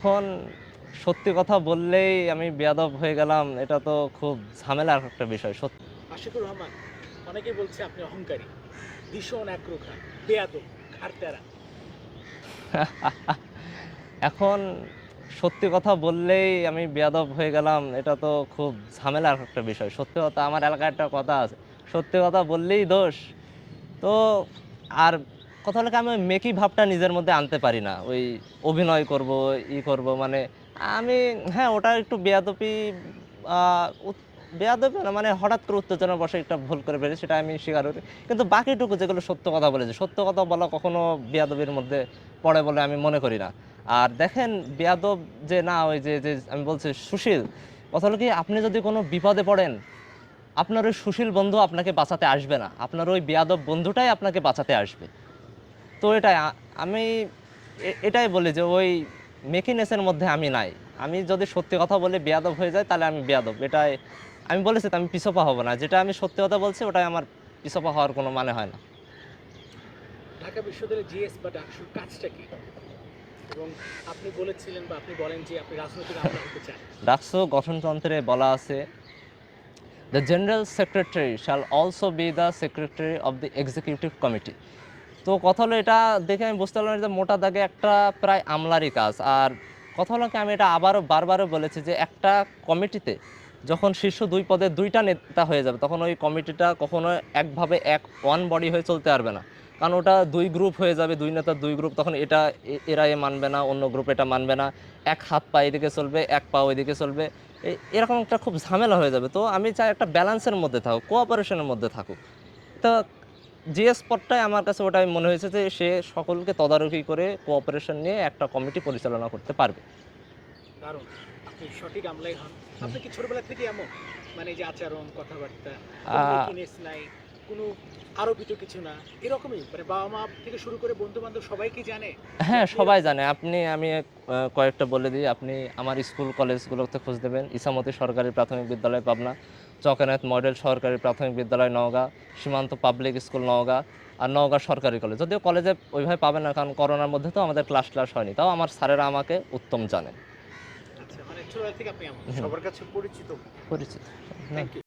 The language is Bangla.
এখন সত্যি কথা বললেই আমি বেয়াদব হয়ে গেলাম এটা তো খুব ঝামেলার একটা বিষয় সত্যি আশিকুর রহমান অনেকেই বলছে আপনি অহংকারী ভীষণ একরোখা বেয়াদব ঘাড়তেরা এখন সত্যি কথা বললেই আমি বেয়াদব হয়ে গেলাম এটা তো খুব ঝামেলার একটা বিষয় সত্যি কথা আমার এলাকায় একটা কথা আছে সত্যি কথা বললেই দোষ। তো আর কথা হলো আমি ওই মেকি ভাবটা নিজের মধ্যে আনতে পারি না। ওই অভিনয় করব, ই করব মানে আমি হ্যাঁ ওটা একটু বেয়াদপি বেয়াদপি না মানে হঠাৎ করে উত্তেজনা বসে একটা ভুল করে ফেলে, সেটা আমি স্বীকার করি। কিন্তু বাকিটুকু যেগুলো সত্য কথা বলেছে, সত্য কথা বলা কখনো বেয়াদবির মধ্যে পড়ে বলে আমি মনে করি না। আর দেখেন, বেয়াদব যে না, ওই যে যে আমি বলছি সুশীল, কথা হলো কি, আপনি যদি কোনো বিপদে পড়েন, আপনার ওই সুশীল বন্ধু আপনাকে বাঁচাতে আসবে না। আপনার ওই বেয়াদব বন্ধুটাই আপনাকে বাঁচাতে আসবে। তো এটাই আমি এটাই বলি যে ওই মেকিনেসের মধ্যে আমি নাই। আমি যদি সত্যি কথা বলে বেয়াদব হয়ে যায় তাহলে আমি বেয়াদব। এটাই আমি বলেছি তো আমি পিছপা হব না। যেটা আমি সত্যি কথা বলছি ওটাই আমার পিছপা হওয়ার কোনো মানে হয় না। ঢাকা বিশ্ববিদ্যালয়ের জিএস বা ডাকসুর কাজটা কি? এবং আপনি বলেছিলেন বা আপনি বলেন যে আপনি রাজনৈতিক আমলা হতে চান। ডাকসু গঠনতন্ত্রে বলা আছে the general secretary shall also be the secretary of the executive committee তো কথা হলো এটা দেখে আমি বুঝতে পারলাম যে মোটা দাগে একটা প্রায় আমলারই কাজ। আর কথা হলো কি, আমি এটা আবারও বারবারও বলেছি যে একটা কমিটিতে যখন শীর্ষ দুই পদে দুইটা নেতা হয়ে যাবে, তখন ওই কমিটিটা কখনো একভাবে এক ওয়ান বডি হয়ে চলতে পারবে না। কারণ ওটা দুই গ্রুপ হয়ে যাবে, দুই নেতার দুই গ্রুপ তখন এটা এরা এ মানবে না, অন্য গ্রুপ এটা মানবে না। এক হাত পা এদিকে চলবে, এক পা ওইদিকে চলবে। এরকম একটা খুব ঝামেলা হয়ে যাবে। তো আমি চাই একটা ব্যালেন্সের মধ্যে থাকুক কোঅপারেশনের মধ্যে থাকুক। তো জিএস স্পটটাই আমার কাছে ওটাই মনে হয়েছে যে সে সকলকে তদারকি করে কোঅপারেশন নিয়ে একটা কমিটি পরিচালনা করতে পারবে। কারণ আপনি সঠিক আমলাই হন। আপনি কি ছোটবেলা থেকে এমন? মানে যে আচরণ কথাবার্তা নাই কোনো আরোপিত কিছু না। এরকমই মানে বাবা মা থেকে শুরু করে বন্ধু বান্ধব সবাই কি জানে? হ্যাঁ সবাই জানে। আপনি আমি কয়েকটা বলে দিই। আপনি আমার স্কুল কলেজগুলোতে খোঁজ দেবেন। ইসামতি সরকারি প্রাথমিক বিদ্যালয় পাবনা চকেনাথ মডেল সরকারি প্রাথমিক বিদ্যালয় নওগাঁ সীমান্ত পাবলিক স্কুল নওগাঁ আর নওগাঁ সরকারি কলেজ। যদিও কলেজে ওইভাবে পাবেন না কারণ করোনার মধ্যে তো আমাদের ক্লাস ক্লাস হয়নি। তাও আমার স্যারেরা আমাকে উত্তম জানেন। আচ্ছা মানে ছোটবেলা থেকে আপনি সবার কাছে পরিচিত। পরিচিত। Thank you